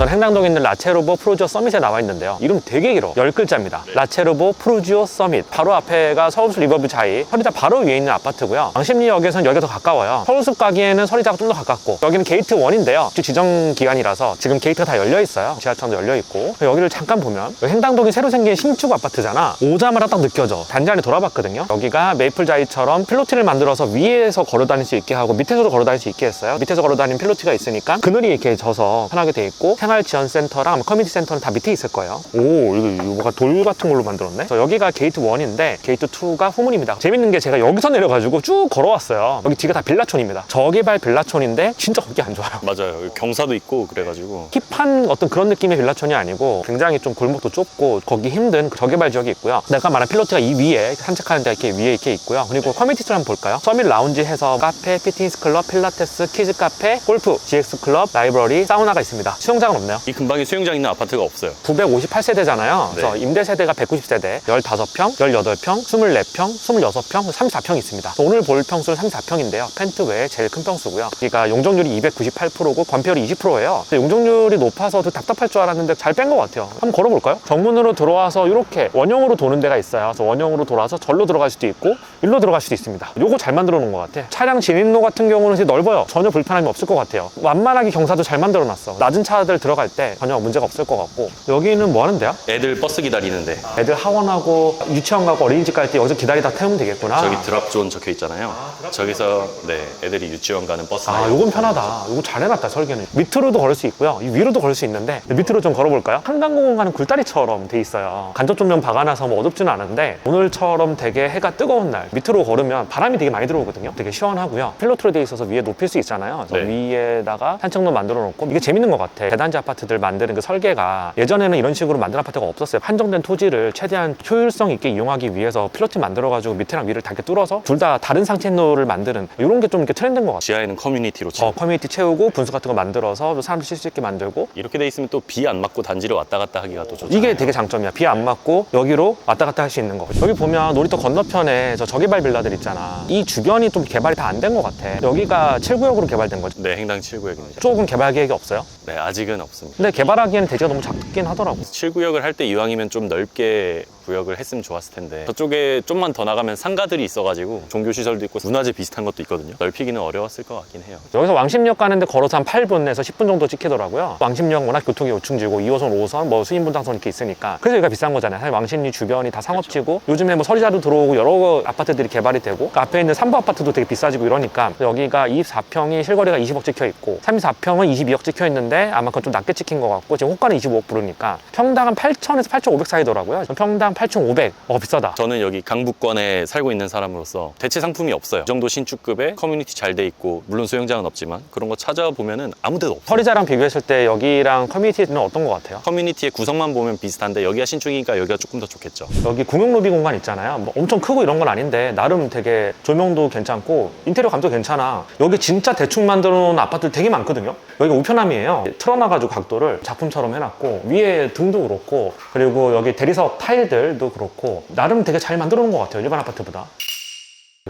전 행당동에 있는 라체르보 프로지오 서밋에 나와 있는데요. 이름 되게 길어. 10글자입니다. 라체르보 프로지오 서밋. 바로 앞에가 서울숲 리버뷰 자이. 서리자 바로 위에 있는 아파트고요. 왕십리역에서는 여기가 더 가까워요. 서울숲 가기에는 서리자가 좀 더 가깝고 여기는 게이트 1인데요. 지정 기간이라서 지금 게이트가 다 열려 있어요. 지하철도 열려 있고 여기를 잠깐 보면 여기 행당동이 새로 생긴 신축 아파트잖아. 오자마자 딱 느껴져. 단지 안에 돌아봤거든요. 여기가 메이플 자이처럼 필로티를 만들어서 위에서 걸어 다닐 수 있게 하고 밑에서도 걸어 다닐 수 있게 했어요. 밑에서 걸어 다니는 필로티가 있으니까 그늘이 이렇게 져서 편하게 돼 있고 생활 지원 센터랑 커뮤니티 센터는 다 밑에 있을 거예요. 오, 이거, 이거 뭐가 돌 같은 걸로 만들었네. 그래서 여기가 게이트 1인데 게이트 2가 후문입니다. 재밌는 게 제가 여기서 내려가지고 쭉 걸어왔어요. 여기 뒤가 다 빌라촌입니다. 저개발 빌라촌인데 진짜 걷기 안 좋아요. 맞아요. 경사도 있고 그래가지고 힙한 어떤 그런 느낌의 빌라촌이 아니고 굉장히 좀 골목도 좁고 걷기 힘든 저개발 지역이 있고요. 내가 말한 필로티가 이 위에 산책하는 데 이렇게 위에 이렇게 있고요. 그리고 커뮤니티를 한번 볼까요? 서밋 라운지 해서 카페, 피트니스 클럽, 필라테스, 키즈 카페, 골프, GX 클럽, 라이브러리, 사우나가 있습니다. 수영장 은 없네요. 이 근방에 수영장 있는 아파트가 없어요. 958세대잖아요. 그래서 네. 임대 세대가 190세대, 15평, 18평, 24평, 26평, 34평 있습니다. 오늘 볼 평수는 34평인데요. 펜트 외에 제일 큰 평수고요. 여기가 용적률이 298%고 관폐율이 20%예요. 용적률이 높아서 답답할 줄 알았는데 잘 뺀 것 같아요. 한번 걸어볼까요? 정문으로 들어와서 이렇게 원형으로 도는 데가 있어요. 그래서 원형으로 돌아서 절로 들어갈 수도 있고 일로 들어갈 수도 있습니다. 요거 잘 만들어 놓은 것 같아. 차량 진입로 같은 경우는 되게 넓어요. 전혀 불편함이 없을 것 같아요. 완만하게 경사도 잘 만들어 놨어. 낮은 차들 들어갈 때 전혀 문제가 없을 것 같고 여기는 뭐 하는 데야? 애들 버스 기다리는데 애들 하원하고 유치원 가고 어린이집 갈 때 여기서 기다리다 태우면 되겠구나. 저기 드랍존 적혀 있잖아요. 저기서 네 애들이 유치원 가는 버스. 아, 요건 편하다. 요거 잘 해놨다, 설계는. 밑으로도 걸을 수 있고요. 이 위로도 걸을 수 있는데, 밑으로 좀 걸어볼까요? 한강공원 가는 굴다리처럼 돼 있어요. 간접 조명 박아놔서 뭐 어둡지는 않은데, 오늘처럼 되게 해가 뜨거운 날, 밑으로 걸으면 바람이 되게 많이 들어오거든요. 되게 시원하고요. 필로트로 돼 있어서 위에 높일 수 있잖아요. 그래서 네. 위에다가 산책로 만들어 놓고, 이게 재밌는 것 같아. 대단 지 아파트들 만드는 그 설계가 예전에는 이런 식으로 만든 아파트가 없었어요. 한정된 토지를 최대한 효율성 있게 이용하기 위해서 필로티 만들어가지고 밑이랑 위를 다 이렇게 뚫어서 둘 다 다른 상책로를 만드는 이런 게 좀 이렇게 트렌드인 것 같아요. 지하에는 커뮤니티로 치 어, 커뮤니티 채우고 분수 같은 거 만들어서 또 사람들 쉴수 있게 만들고 이렇게 돼 있으면 또 비 안 맞고 단지를 왔다 갔다 하기가 또 좋죠. 이게 되게 장점이야. 비 안 맞고 여기로 왔다 갔다 할 수 있는 거. 여기 보면 놀이터 건너편에 저 저개발 빌라들 있잖아. 이 주변이 좀 개발이 다 안 된 것 같아. 여기가 7구역으로 개발된 거죠. 네 행당 7구역입니다. 조금 개발 계획이 없어요. 네 아직은 없습니다. 근데 개발하기에는 대지가 너무 작긴 하더라고. 7구역을 할 때 이왕이면 좀 넓게 구역을 했으면 좋았을 텐데 저쪽에 좀만 더 나가면 상가들이 있어가지고 종교 시설도 있고 문화재 비슷한 것도 있거든요. 넓히기는 어려웠을 것 같긴 해요. 여기서 왕십역 가는데 걸어서 한 8분에서 10분 정도 찍히더라고요. 왕십역 워낙 교통이 요충지고 2호선, 5호선, 뭐 수인분당선 이렇게 있으니까. 그래서 여기가 비싼 거잖아요. 사실 왕십리 주변이 다 상업지고 요즘에 뭐 서리자도 들어오고 여러 아파트들이 개발이 되고 그 앞에 있는 삼부 아파트도 되게 비싸지고 이러니까 여기가 24평이 실거래가 20억 찍혀 있고 34평은 22억 찍혀 있는데 아마 그건 좀 낮게 찍힌 것 같고 지금 호가는 25억 부르니까 평당 한 8천에서 8,500 사이더라고요. 평당 8,500. 어 비싸다. 저는 여기 강북권에 살고 있는 사람으로서 대체 상품이 없어요. 이 정도 신축급에 커뮤니티 잘 돼 있고 물론 수영장은 없지만 그런 거 찾아보면은 아무 데도 없어요. 서리자랑 비교했을 때 여기랑 커뮤니티는 어떤 것 같아요? 커뮤니티의 구성만 보면 비슷한데 여기가 신축이니까 여기가 조금 더 좋겠죠. 여기 공용 로비 공간 있잖아요. 뭐 엄청 크고 이런 건 아닌데 나름 되게 조명도 괜찮고 인테리어 감도 괜찮아. 여기 진짜 대충 만들어 놓은 아파트들 되게 많거든요. 여기가 우편함이에요. 틀어놔가지고 각도를 작품처럼 해놨고 위에 등도 그렇고 그리고 여기 대리석 타일들 도 그렇고 나름 되게 잘 만들어 놓은 것 같아요. 일반 아파트보다.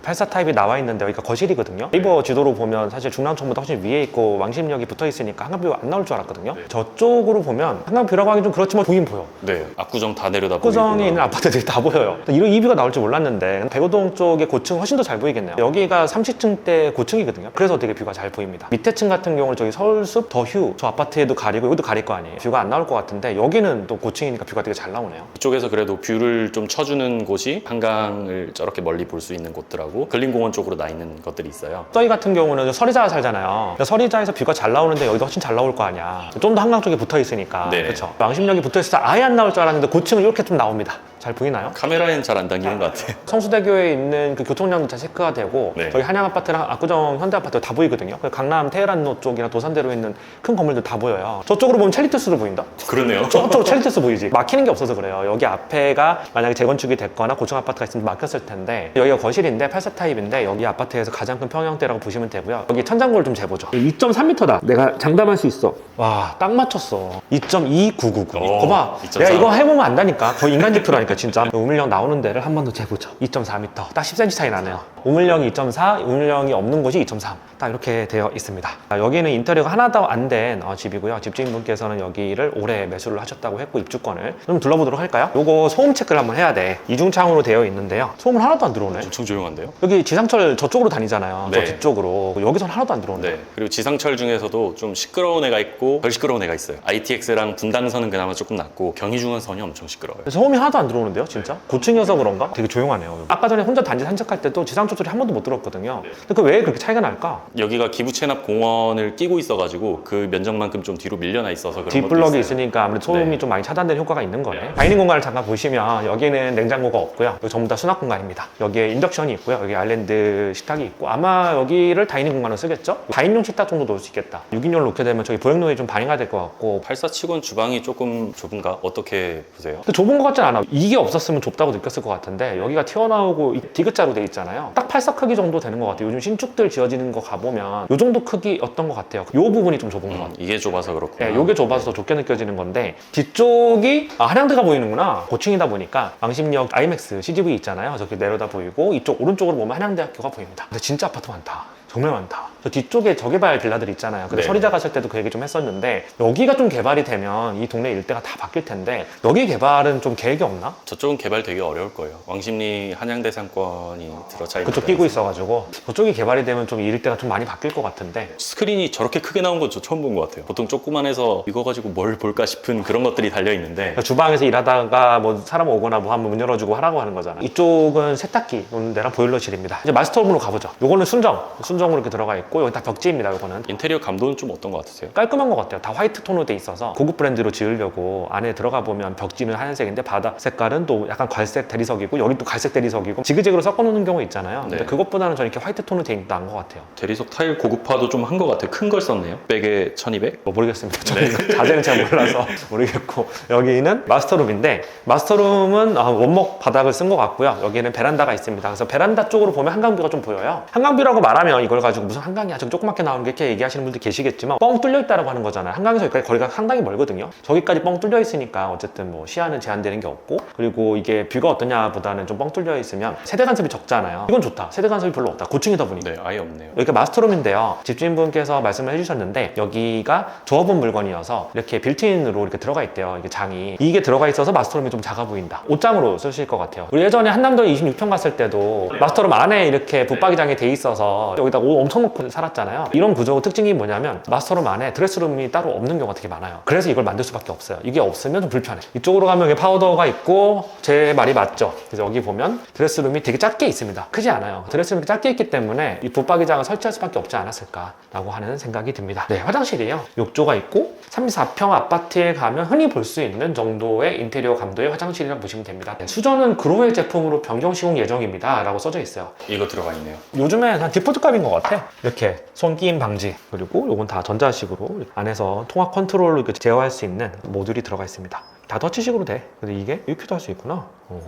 84 타입이 나와 있는데 여기가 거실이거든요. 네이버 지도로 보면 사실 중랑천보다 훨씬 위에 있고 왕십역이 붙어 있으니까 한강뷰가 안 나올 줄 알았거든요. 저쪽으로 보면 한강뷰라고 하기 좀 그렇지만 보긴 보여. 네, 압구정 다 내려다 구정에 보이고 있는 아파트들이 다 보여요. 이런 이 뷰가 나올 줄 몰랐는데 백오동 쪽의 고층 훨씬 더 잘 보이겠네요. 여기가 30층 대 고층이거든요. 그래서 되게 뷰가 잘 보입니다. 밑에 층 같은 경우는 저기 서울숲 더휴 저 아파트에도 가리고 여기도 가릴 거 아니에요. 뷰가 안 나올 것 같은데 여기는 또 고층이니까 뷰가 되게 잘 나오네요. 이쪽에서 그래도 뷰를 좀 쳐주는 곳이 한강을 저렇게 멀리 볼 수 있는 곳들하고 근린공원 쪽으로 나 있는 것들이 있어요. 저희 같은 경우는 서리자 살잖아요. 서리자에서 뷰가 잘 나오는데 여기도 훨씬 잘 나올 거 아니야. 좀 더 한강 쪽에 붙어 있으니까. 네. 그렇죠. 왕십역이 붙어 있어서 아예 안 나올 줄 알았는데 고층은 이렇게 좀 나옵니다. 잘 보이나요? 카메라엔 잘 안 당기는 것 같아요. 성수대교에 있는 그 교통량도 다 체크가 되고 네. 저희 한양 아파트랑 압구정 현대 아파트 다 보이거든요. 강남 테헤란로 쪽이나 도산대로 있는 큰 건물들 다 보여요. 저쪽으로 보면 첼리투스도 보인다. 그러네요. 저쪽 첼리투스 보이지? 막히는 게 없어서 그래요. 여기 앞에가 만약에 재건축이 됐거나 고층 아파트가 있으면 막혔을 텐데 여기가 거실인데 84 타입인데 여기 아파트에서 가장 큰 평형대라고 보시면 되고요. 여기 천장고를 좀 재보죠. 2.3m다. 내가 장담할 수 있어. 와, 딱 맞췄어. 2.2999. 오, 거봐. 2.4. 내가 이거 해보면 안다니까. 거의 인간 지표라니까 진짜. 우물령 나오는 데를 한 번 더 재보죠. 2.4m. 딱 10cm 차이 나네요. 우물형이 2.4, 우물형이 없는 곳이 2.3. 딱 이렇게 되어 있습니다. 아, 여기는 인테리어가 하나도 안 된 집이고요. 집주인분께서는 여기를 올해 매수를 하셨다고 했고 입주권을 좀 둘러보도록 할까요? 요거 소음 체크를 한번 해야 돼. 이중창으로 되어 있는데요. 소음은 하나도 안 들어오네. 엄청 조용한데요? 여기 지상철 저쪽으로 다니잖아요. 저 네. 뒤쪽으로. 여기선 하나도 안 들어오네. 네. 그리고 지상철 중에서도 좀 시끄러운 애가 있고 덜 시끄러운 애가 있어요. ITX랑 분당선은 그나마 조금 낫고 경의중앙선이 엄청 시끄러워요. 소음이 하나도 안 들어오는데요, 진짜? 고층이어서 그런가? 되게 조용하네요. 아까 전에 혼자 단지 산책할 때도 지상철 소리 한 번도 못 들었거든요. 근데 그 왜 그렇게 차이가 날까? 여기가 기부 체납 공원을 끼고 있어가지고 그 면적만큼 좀 뒤로 밀려나 있어서 그런 것도 뒷블럭이 있어요. 있으니까 아무래도 소음이 네. 좀 많이 차단되는 효과가 있는 거네. 다이닝 공간을 잠깐 보시면 여기는 냉장고가 없고요. 여기 전부 다 수납 공간입니다. 여기에 인덕션이 있고요. 여기 아일랜드 식탁이 있고 아마 여기를 다이닝 공간으로 쓰겠죠? 4인용 식탁 정도 놓을 수 있겠다. 6인용을 놓게 되면 저기 보행로에 좀 방해가 될 것 같고 84치곤 주방이 조금 좁은가? 어떻게 보세요? 근데 좁은 것 같진 않아. 이게 없었으면 좁다고 느꼈을 것 같은데 여기가 튀어나오고 이 디귿자로 돼 있잖아요. 딱 팔사 크기 정도 되는 것 같아요. 요즘 신축들 지어지는 거 가보면 이 정도 크기였던 것 같아요. 이 부분이 좀 좁은 것 같아요. 음, 이게 좁아서 그렇구나. 네, 요게 좁아서 더 좁게 느껴지는 건데 뒤쪽이 아, 한양대가 보이는구나 고층이다 보니까 왕십리역 아이맥스 CGV 있잖아요 저기 내려다 보이고 이쪽 오른쪽으로 보면 한양대학교가 보입니다 근데 진짜 아파트 많다 정말 많다 저 뒤쪽에 저개발 빌라들 있잖아요 근데 네. 서리자 갔을 때도 그 얘기 좀 했었는데 여기가 좀 개발이 되면 이 동네 일대가 다 바뀔 텐데 여기 개발은 좀 계획이 없나? 저쪽은 개발 되게 어려울 거예요. 왕십리 한양대 상권이 들어차 있는 그쪽 끼고 있어가지고 저쪽이 개발이 되면 좀 이 일대가 좀 많이 바뀔 것 같은데 스크린이 저렇게 크게 나온 건 저 처음 본 것 같아요. 보통 조그만 해서 이거 가지고 뭘 볼까 싶은 그런 것들이 달려 있는데 그러니까 주방에서 일하다가 뭐 사람 오거나 뭐 하면 문 열어주고 하라고 하는 거잖아. 이쪽은 세탁기 놓는 데랑 보일러실입니다. 이제 마스터룸으로 가보죠. 요거는 순정, 순정 으로 이렇게 들어가 있고 여기 다 벽지입니다. 요거는 인테리어 감도는 좀 어떤 것 같으세요? 깔끔한 것 같아요. 다 화이트 톤으로 돼 있어서 고급 브랜드로 지으려고 안에 들어가 보면 벽지는 하얀색인데 바닥 색깔은 또 약간 갈색 대리석이고 여기 또 갈색 대리석이고 지그재그로 섞어놓는 경우 있잖아요. 근데 네. 그것보다는 저는 이렇게 화이트 톤으로 돼 있는 것 같아요. 대리석 타일 고급화도 좀 한 것 같아요. 큰 걸 썼네요. 백에 1200? 뭐 모르겠습니다. 저는 자재는 잘 몰라서 모르겠고 여기는 마스터룸인데 마스터룸은 아, 원목 바닥을 쓴 것 같고요. 여기는 베란다가 있습니다. 그래서 베란다 쪽으로 보면 한강뷰가 좀 보여요. 한강뷰라고 말하면 이걸 가지고 무슨 한강이야 저기 조그맣게 나오는 게 이렇게 얘기하시는 분들 계시겠지만 뻥 뚫려 있다라고 하는 거잖아요. 한강에서 여기까지 거리가 상당히 멀거든요. 저기까지 뻥 뚫려 있으니까 어쨌든 뭐 시야는 제한되는 게 없고 그리고 이게 뷰가 어떠냐 보다는 좀 뻥 뚫려 있으면 세대 간섭이 적잖아요. 이건 좋다. 세대 간섭이 별로 없다. 고층이다 보니. 네, 아예 없네요. 여기가 마스터룸인데요. 집주인분께서 말씀을 해주셨는데 여기가 조합원 물건이어서 이렇게 빌트인으로 이렇게 들어가 있대요. 이게 장이 이게 들어가 있어서 마스터룸이 좀 작아 보인다. 옷장으로 쓰실 것 같아요. 우리 예전에 한남도 26평 갔을 때도 마스터룸 안에 이렇게 붙박이장이 돼 있어서 여기다 옷 엄청 놓고 살았잖아요. 이런 구조 특징이 뭐냐면 마스터룸 안에 드레스룸이 따로 없는 경우가 되게 많아요. 그래서 이걸 만들 수밖에 없어요. 이게 없으면 좀 불편해. 이쪽으로 가면 여기 파우더가 있고 제 말이 맞죠. 그래서 여기 보면 드레스룸이 되게 작게 있습니다. 크지 않아요. 드레스룸이 작게 있기 때문에 이 붙박이장을 설치할 수밖에 없지 않았을까 라고 하는 생각이 듭니다. 네, 화장실이에요. 욕조가 있고 34평 아파트에 가면 흔히 볼 수 있는 정도의 인테리어 감도의 화장실이라고 보시면 됩니다. 네, 수전은 그로의 제품으로 변경 시공 예정입니다. 라고 써져 있어요. 이거 들어가 있네요. 요즘에 한 디폴트 값인 것 같아. 이렇게 손 끼임 방지 그리고 요건 다 전자식으로 안에서 통화 컨트롤로 제어할 수 있는 모듈이 들어가 있습니다. 다 터치식으로 돼. 근데 이게 이렇게도 할 수 있구나. 오.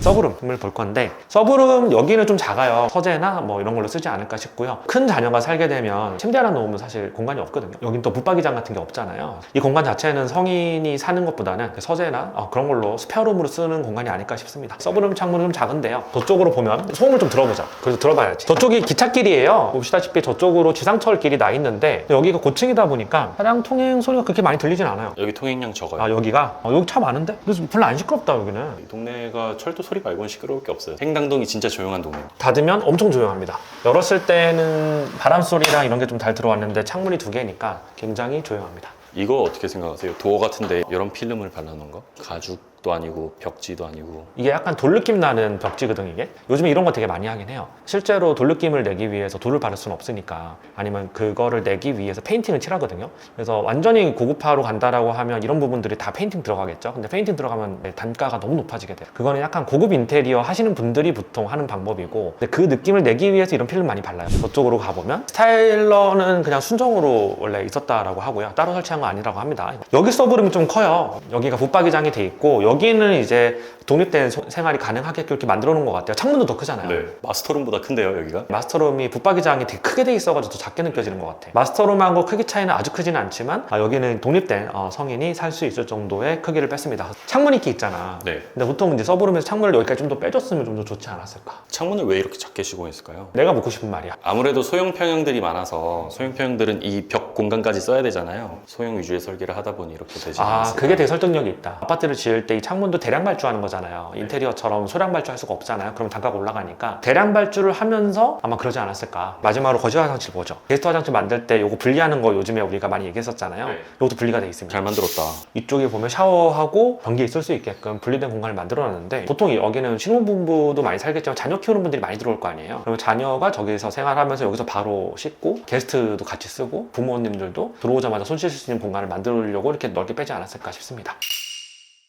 서브룸을 볼 건데 서브룸 여기는 좀 작아요. 서재나 뭐 이런 걸로 쓰지 않을까 싶고요. 큰 자녀가 살게 되면 침대 하나 놓으면 사실 공간이 없거든요. 여긴 또 붙박이장 같은 게 없잖아요. 이 공간 자체는 성인이 사는 것보다는 서재나 어, 그런 걸로 스페어룸으로 쓰는 공간이 아닐까 싶습니다. 서브룸 창문은 좀 작은데요. 저쪽으로 보면 소음을 좀 들어보자. 그래서 들어봐야지. 저쪽이 기찻길이에요. 보시다시피 저쪽으로 지상철 길이 나 있는데 여기가 고층이다 보니까 차량 통행 소리가 그렇게 많이 들리진 않아요. 여기 통행량 적어요. 아 여기가 어, 여기 차 많은데? 그래서 별로 안 시끄럽다 여기는. 이 동네가 철도 소리 말고는 시끄러울 게 없어요. 행당동이 진짜 조용한 동네예요. 닫으면 엄청 조용합니다. 열었을 때는 바람 소리랑 이런 게 좀 잘 들어왔는데 창문이 두 개니까 굉장히 조용합니다. 이거 어떻게 생각하세요? 도어 같은데 이런 필름을 발라놓은 거? 가죽 도 아니고 벽지도 아니고 이게 약간 돌 느낌 나는 벽지거든 이게. 요즘에 이런 거 되게 많이 하긴 해요. 실제로 돌 느낌을 내기 위해서 돌을 바를 수는 없으니까 아니면 그거를 내기 위해서 페인팅을 칠하거든요. 그래서 완전히 고급화로 간다라고 하면 이런 부분들이 다 페인팅 들어가겠죠. 근데 페인팅 들어가면 네, 단가가 너무 높아지게 돼요. 그거는 약간 고급 인테리어 하시는 분들이 보통 하는 방법이고 근데 그 느낌을 내기 위해서 이런 필름 많이 발라요. 저쪽으로 가보면 스타일러는 그냥 순정으로 원래 있었다라고 하고요. 따로 설치한 거 아니라고 합니다. 여기 서브룸이 좀 커요. 여기가 붙박이장이 돼 있고 여기는 이제 독립된 소- 생활이 가능하게끔 이렇게 만들어 놓은 것 같아요. 창문도 더 크잖아요. 네. 마스터룸보다 큰데요, 여기가? 마스터룸이 붙박이장이 되게 크게 돼 있어가지고 더 작게 느껴지는 것 같아. 마스터룸하고 크기 차이는 아주 크지는 않지만 아, 여기는 독립된 어, 성인이 살 수 있을 정도의 크기를 뺐습니다. 창문이 있기 있잖아. 네. 근데 보통 이제 서브룸에서 창문을 여기까지 좀 더 빼줬으면 좀 더 좋지 않았을까. 창문을 왜 이렇게 작게 시공했을까요? 내가 묻고 싶은 말이야. 아무래도 소형 평형들이 많아서 소형 평형들은 이 벽 공간까지 써야 되잖아요. 소형 위주의 설계를 하다 보니 이렇게 되지 아, 않았을까? 그게 되게 설득력이 있다. 아파트를 지을 때 이 창문도 대량 발주하는 거잖아요. 인테리어처럼 소량 발주할 수가 없잖아요. 그럼 단가가 올라가니까 대량 발주를 하면서 아마 그러지 않았을까. 마지막으로 거실 화장실 보죠. 게스트 화장실 만들 때 요거 분리하는 거 요즘에 우리가 많이 얘기했었잖아요. 네. 요것도 분리가 돼 있습니다. 잘 만들었다. 이쪽에 보면 샤워하고 변기 있을 수 있게끔 분리된 공간을 만들어 놨는데 보통 여기는 신혼부부도 많이 살겠지만 자녀 키우는 분들이 많이 들어올 거 아니에요 그러면 자녀가 저기서 생활하면서 여기서 바로 씻고 게스트도 같이 쓰고 부모님들도 들어오자마자 손 씻을 수 있는 공간을 만들려고 이렇게 넓게 빼지 않았을까 싶습니다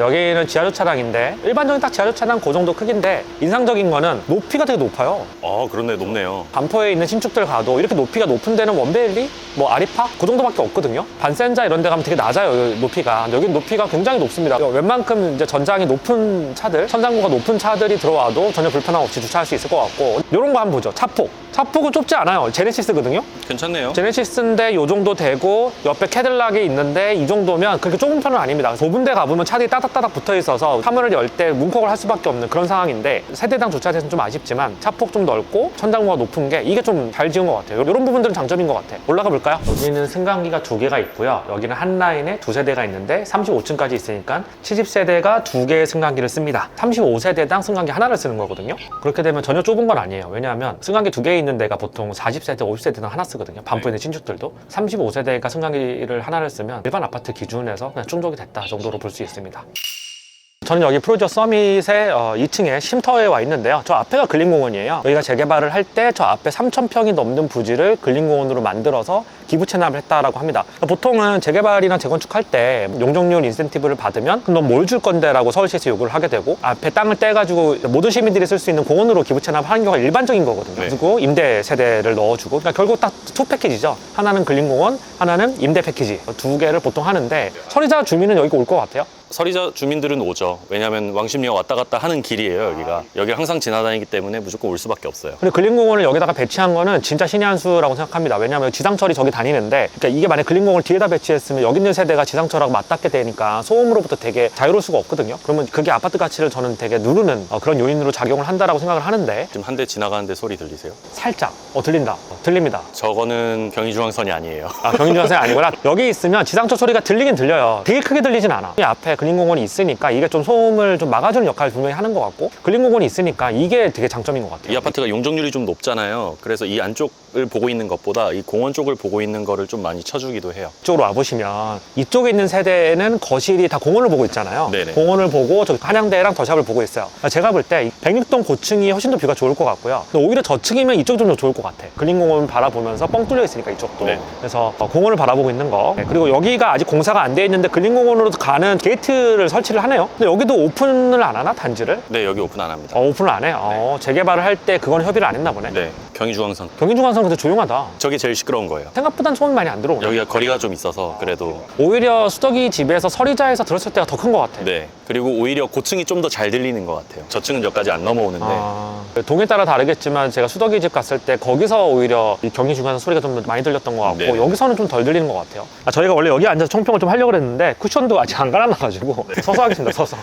여기는 지하주차장인데 일반적인 딱 지하주차장 그 정도 크기인데 인상적인 거는 높이가 되게 높아요 아, 그렇네. 높네요. 반포에 있는 신축들 가도 이렇게 높이가 높은 데는 원베일리, 뭐 아리파 그 정도밖에 없거든요. 반센자 이런 데 가면 되게 낮아요 높이가. 여기 높이가 굉장히 높습니다. 웬만큼 이제 전장이 높은 차들, 천장고가 높은 차들이 들어와도 전혀 불편함 없이 주차할 수 있을 것 같고 이런 거 한번 보죠. 차폭. 차폭은 좁지 않아요. 제네시스거든요. 괜찮네요. 제네시스인데 이 정도 되고 옆에 캐딜락이 있는데 이 정도면 그렇게 좁은 편은 아닙니다. 좁은 데 가보면 차들이 따 닥따닥 붙어 있어서 화물을 열 때 문콕을 할 수밖에 없는 그런 상황인데 세대당 주차장은 좀 아쉽지만 차폭 좀 넓고 천장고가 높은 게 이게 좀 잘 지은 것 같아요. 이런 부분들은 장점인 것 같아. 올라가 볼까요? 여기는 승강기가 두 개가 있고요. 여기는 한 라인에 두 세대가 있는데 35층까지 있으니까 70세대가 두 개의 승강기를 씁니다. 35세대당 승강기 하나를 쓰는 거거든요. 그렇게 되면 전혀 좁은 건 아니에요. 왜냐하면 승강기 두 개 있는 데가 보통 40세대, 50세대당 하나 쓰거든요. 반포에 있는 신축들도 35세대가 승강기를 하나를 쓰면 일반 아파트 기준에서 그냥 충족이 됐다 정도로 볼 수 있습니다. 저는 여기 프로저 서밋의 어, 2층에 쉼터에 와 있는데요. 저 앞에가 근린공원이에요. 여기가 재개발을 할 때 저 앞에 3,000평이 넘는 부지를 근린공원으로 만들어서 기부 체납을 했다라고 합니다. 보통은 재개발이나 재건축할 때 용적률 인센티브를 받으면 그럼 넌 뭘 줄 건데 라고 서울시에서 요구를 하게 되고 앞에 땅을 떼가지고 모든 시민들이 쓸 수 있는 공원으로 기부 체납하는 경우가 일반적인 거거든요. 네. 그리고 임대 세대를 넣어주고 그러니까 결국 딱투 패키지죠. 하나는 근린공원, 하나는 임대 패키지 두 개를 보통 하는데 서리자 주민은 여기 올 것 같아요. 서리자 주민들은 오죠. 왜냐하면 왕십리가 왔다 갔다 하는 길이에요, 여기가. 여기 항상 지나다니기 때문에 무조건 올 수밖에 없어요. 근데 근린공원을 여기다가 배치한 거는 진짜 신의 한 수라고 생각합니다. 왜냐하면 지상철이 저기 다니는데, 그러니까 이게 만약 근린공원을 뒤에다 배치했으면 여기 있는 세대가 지상철하고 맞닿게 되니까 소음으로부터 되게 자유로울 수가 없거든요. 그러면 그게 아파트 가치를 저는 되게 누르는 어, 그런 요인으로 작용을 한다라고 생각을 하는데, 지금 한 대 지나가는데 소리 들리세요? 살짝, 어, 들린다. 어, 들립니다. 저거는 경의중앙선이 아니에요. 아, 경인중앙선이 아니구나. 여기 있으면 지상철 소리가 들리긴 들려요. 되게 크게 들리진 않아. 이 앞에 근 린공원이 있으니까 이게 좀 소음을 좀 막아주는 역할을 분명히 하는 것 같고, 근린공원이 있으니까 이게 되게 장점인 것 같아요. 이 아파트가 용적률이 좀 높잖아요. 그래서 이 안쪽을 보고 있는 것보다 이 공원 쪽을 보고 있는 거를 좀 많이 쳐주기도 해요. 이쪽으로 와보시면 이쪽에 있는 세대는 거실이 다 공원을 보고 있잖아요. 네네. 공원을 보고 저기 한양대랑 더샵을 보고 있어요. 제가 볼때 백육동 고층이 훨씬 더 뷰가 좋을 것 같고요. 오히려 저층이면 이쪽이 좀더 좋을 것 같아. 근린공원 바라보면서 뻥 뚫려 있으니까 이쪽도. 네. 그래서 어, 공원을 바라보고 있는 거. 네, 그리고 여기가 아직 공사가 안 돼 있는데 근린공원으로 가는 게이트 를 설치를 하네요. 근데 여기도 오픈을 안 하나 단지를? 네, 여기 오픈 안 합니다. 어, 오픈을 안 해. 어, 재개발을 할 때 그건 협의를 안 했나 보네. 네, 경의중앙선. 경인중앙선은 근데 조용하다. 저게 제일 시끄러운 거예요. 생각보단 소음이 많이 안 들어오네. 여기가 거리가 좀 있어서 그래도 오히려 수덕이 집에서 서리자에서 들었을 때가 더 큰 것 같아. 네. 그리고 오히려 고층이 좀 더 잘 들리는 것 같아요. 저층은 여기까지 안 넘어오는데 아, 동에 따라 다르겠지만 제가 수덕이 집 갔을 때 거기서 오히려 이 경기 중간에 소리가 좀 많이 들렸던 것 같고 네. 여기서는 좀 덜 들리는 것 같아요. 아, 저희가 원래 여기 앉아서 총평을 좀 하려고 했는데 쿠션도 아직 안 갈아놔가지고 서서 하겠습니다. 서서.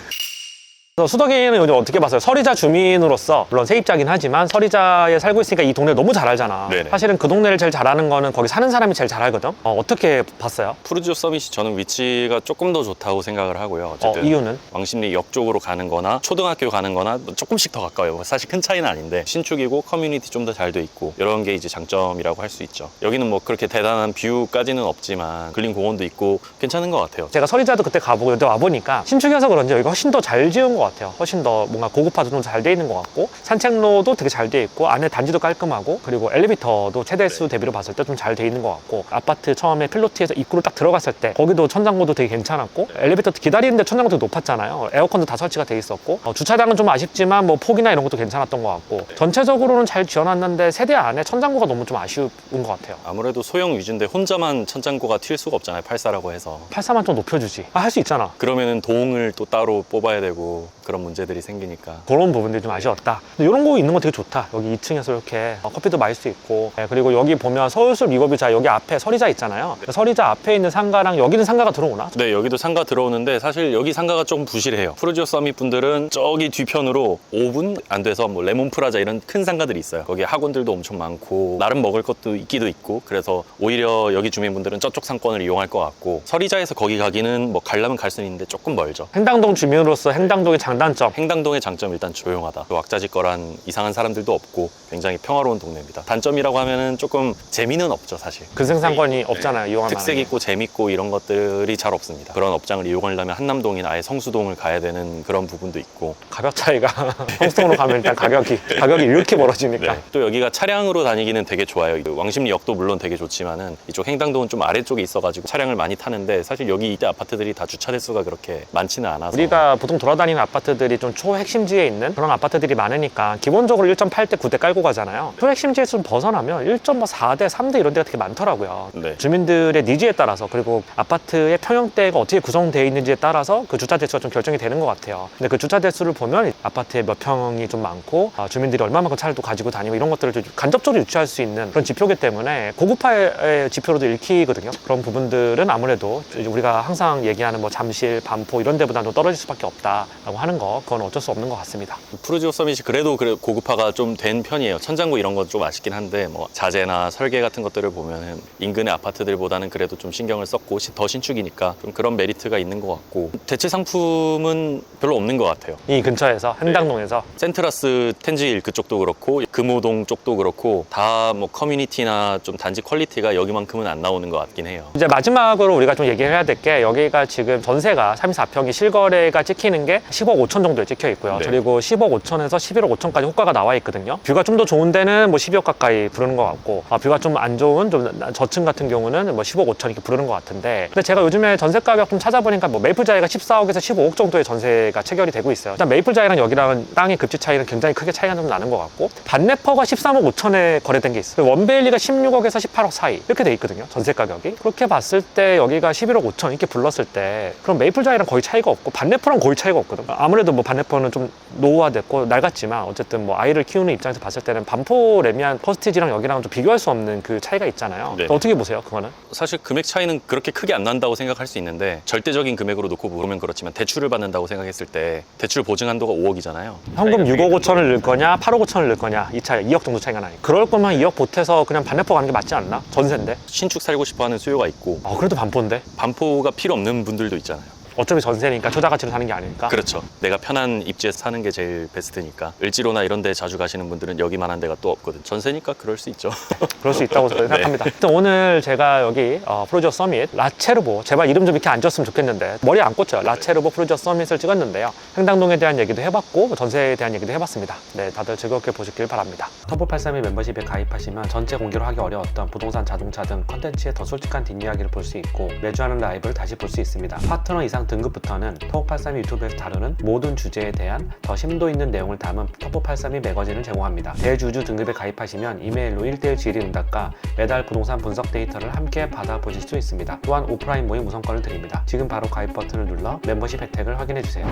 그래서 수덕이는 요즘 어떻게 봤어요? 서리자 주민으로서 물론 세입자긴 하지만 서리자에 살고 있으니까 이 동네 너무 잘 알잖아. 네네. 사실은 그 동네를 제일 잘 아는 거는 거기 사는 사람이 제일 잘 알거든. 어, 어떻게 봤어요? 푸르지오 서밋이 저는 위치가 조금 더 좋다고 생각을 하고요. 어, 어쨌든 이유는? 왕십리 역 쪽으로 가는 거나 초등학교 가는 거나 뭐 조금씩 더 가까워요. 사실 큰 차이는 아닌데 신축이고 커뮤니티 좀 더 잘 돼 있고 이런 게 이제 장점이라고 할 수 있죠. 여기는 뭐 그렇게 대단한 뷰까지는 없지만 근린 공원도 있고 괜찮은 것 같아요. 제가 서리자도 그때 가보고 여기 와보니까 신축이어서 그런지 여기가 훨씬 더 잘 지은 것것 같아요. 훨씬 더 뭔가 고급화도 좀 잘 돼 있는 것 같고 산책로도 되게 잘 돼 있고 안에 단지도 깔끔하고 그리고 엘리베이터도 최대수 대비로 봤을 때 좀 잘 돼 있는 것 같고 아파트 처음에 필로티에서 입구로 딱 들어갔을 때 거기도 천장고도 되게 괜찮았고 엘리베이터 기다리는데 천장고도 높았잖아요. 에어컨도 다 설치가 돼 있었고 어, 주차장은 좀 아쉽지만 뭐 폭이나 이런 것도 괜찮았던 것 같고 전체적으로는 잘 지어놨는데 세대 안에 천장고가 너무 좀 아쉬운 것 같아요. 아무래도 소형 위주인데 혼자만 천장고가 튈 수가 없잖아요. 84라고 해서. 84만 좀 높여주지. 아, 할 수 있잖아. 그러면은 동을 또 따로 뽑아야 되고 그런 문제들이 생기니까. 그런 부분들이 좀 아쉬웠다. 근데 이런 거 있는 거 되게 좋다. 여기 2층에서 이렇게 어, 커피도 마실 수 있고. 예, 그리고 여기 보면 서울숲 리버뷰자 여기 앞에 서리자 있잖아요. 서리자 앞에 있는 상가랑 여기는 상가가 들어오나? 네, 여기도 상가 들어오는데 사실 여기 상가가 조금 부실해요. 프로지오 서밋 분들은 저기 뒤편으로 5분 안 돼서 뭐 레몬 프라자 이런 큰 상가들이 있어요. 거기 학원들도 엄청 많고 나름 먹을 것도 있기도 있고 그래서 오히려 여기 주민분들은 저쪽 상권을 이용할 것 같고 서리자에서 거기 가기는 뭐 가려면 갈 수는 있는데 조금 멀죠. 행당동 주민으로서 행당동의 장 단점. 행당동의 장점 일단 조용하다. 그 왁자지껄한 이상한 사람들도 없고 굉장히 평화로운 동네입니다. 단점이라고 하면은 조금 재미는 없죠 사실. 근생상권이 없잖아요. 이용할 특색 만한 게. 있고 재밌고 이런 것들이 잘 없습니다. 그런 업장을 이용하려면 한남동이나 아예 성수동을 가야 되는 그런 부분도 있고 가격 차이가 성수동으로 가면 일단 가격이 가격이 이렇게 벌어지니까. 네. 또 여기가 차량으로 다니기는 되게 좋아요. 이 왕십리역도 물론 되게 좋지만은 이쪽 행당동은 좀 아래쪽에 있어가지고 차량을 많이 타는데 사실 여기 이때 아파트들이 다 주차 대수가 그렇게 많지는 않아서 우리가 보통 돌아다니는 아파트 들이 좀 초핵심지에 있는 그런 아파트들이 많으니까 기본적으로 1.8대 9대 깔고 가잖아요. 초핵심지에서 좀 벗어나면 1.4대 3대 이런 데가 되게 많더라고요. 네. 주민들의 니즈에 따라서 그리고 아파트의 평형대가 어떻게 구성되어 있는지에 따라서 그 주차 대수가 좀 결정이 되는 것 같아요. 근데 그 주차 대수를 보면 아파트에 몇 평이 좀 많고 아, 주민들이 얼마만큼 차를 또 가지고 다니고 이런 것들을 좀 간접적으로 유추할 수 있는 그런 지표기 때문에 고급화의 지표로도 읽히거든요. 그런 부분들은 아무래도 우리가 항상 얘기하는 뭐 잠실, 반포 이런 데보다는 좀 떨어질 수밖에 없다라고 하는 거 그건 어쩔 수 없는 것 같습니다. 프로지오 서밋이 그래도 그래 고급화가 좀 된 편이에요. 천장고 이런 건 좀 아쉽긴 한데 뭐 자재나 설계 같은 것들을 보면은 인근의 아파트들보다는 그래도 좀 신경을 썼고 시- 더 신축이니까 좀 그런 메리트가 있는 것 같고 대체 상품은 별로 없는 것 같아요. 이 근처에서 행당동에서 센트라스 텐지일 그쪽도 그렇고 금호동 쪽도 그렇고 다 뭐 커뮤니티나 좀 단지 퀄리티가 여기만큼은 안 나오는 것 같긴 해요. 이제 마지막으로 우리가 좀 얘기해야 될 게 여기가 지금 전세가 34평이 실거래가 찍히는 게 10억 5천 정도에 찍혀 있고요. 네. 그리고 10억 5천에서 11억 5천까지 호가가 나와 있거든요. 뷰가 좀 더 좋은 데는 뭐 12억 가까이 부르는 것 같고 아, 뷰가 좀 안 좋은 좀 저층 같은 경우는 뭐 15억 5천 이렇게 부르는 것 같은데 근데 제가 요즘에 전세 가격 좀 찾아보니까 뭐 메이플 자이가 14억에서 15억 정도의 전세가 체결이 되고 있어요. 일단 메이플 자이랑 여기랑 땅의 급지 차이는 굉장히 크게 차이가 좀 나는 것 같고 반네퍼가 13억 5천에 거래된 게 있어요. 원베일리가 16억에서 18억 사이 이렇게 돼 있거든요. 전세 가격이 그렇게 봤을 때 여기가 11억 5천 이렇게 불렀을 때 그럼 메이플 자이랑 거의 차이가 없고 반네퍼랑 거의 차이가 없거든. 아무래도 뭐 반네퍼는 좀 노후화됐고 낡았지만 어쨌든 뭐 아이를 키우는 입장에서 봤을 때는 반포 레미안 퍼스티지랑 여기랑 좀 비교할 수 없는 그 차이가 있잖아요. 네. 어떻게 보세요? 그거는? 사실 금액 차이는 그렇게 크게 안 난다고 생각할 수 있는데 절대적인 금액으로 놓고 보면 그렇지만 대출을 받는다고 생각했을 때 대출 보증 한도가 5억이잖아요. 현금 6억 5천을 넣을 거냐, 8억 5천을 넣을 거냐 이 차이 2억 정도 차이가 나요. 그럴 거면 2억 보태서 그냥 반네퍼 가는 게 맞지 않나? 전세인데. 신축 살고 싶어 하는 수요가 있고 어 그래도 반포인데. 반포가 필요 없는 분들도 있잖아요. 어차피 전세니까 초자가치로 사는 게 아니니까. 그렇죠. 내가 편한 입지에서 사는 게 제일 베스트니까. 을지로나 이런 데 자주 가시는 분들은 여기만한 데가 또 없거든. 전세니까 그럴 수 있죠. 그럴 수 있다고 저는 생각합니다. 하여튼 오늘 제가 여기 어, 프로지오 서밋 라체르보 제발 이름 좀 이렇게 안 지었으면 좋겠는데 머리에 안 꽂혀요. 라체르보 프로지오 서밋을 찍었는데요. 행당동에 대한 얘기도 해봤고 뭐 전세에 대한 얘기도 해봤습니다. 네, 다들 즐겁게 보시길 바랍니다. 터보 83의 멤버십에 가입하시면 전체 공개로 하기 어려웠던 부동산, 자동차 등 컨텐츠의 더 솔직한 뒷이야기를 볼 수 있고 매주 하는 라이브를 다시 볼 수 있습니다. 파트너 이상 등급부터는 터보83 유튜브에서 다루는 모든 주제에 대한 더 심도 있는 내용을 담은 터보83이 매거진을 제공합니다. 대주주 등급에 가입하시면 이메일로 1대1 질의 응답과 매달 부동산 분석 데이터를 함께 받아보실 수 있습니다. 또한 오프라인 모임 우선권을 드립니다. 지금 바로 가입 버튼을 눌러 멤버십 혜택을 확인해 주세요.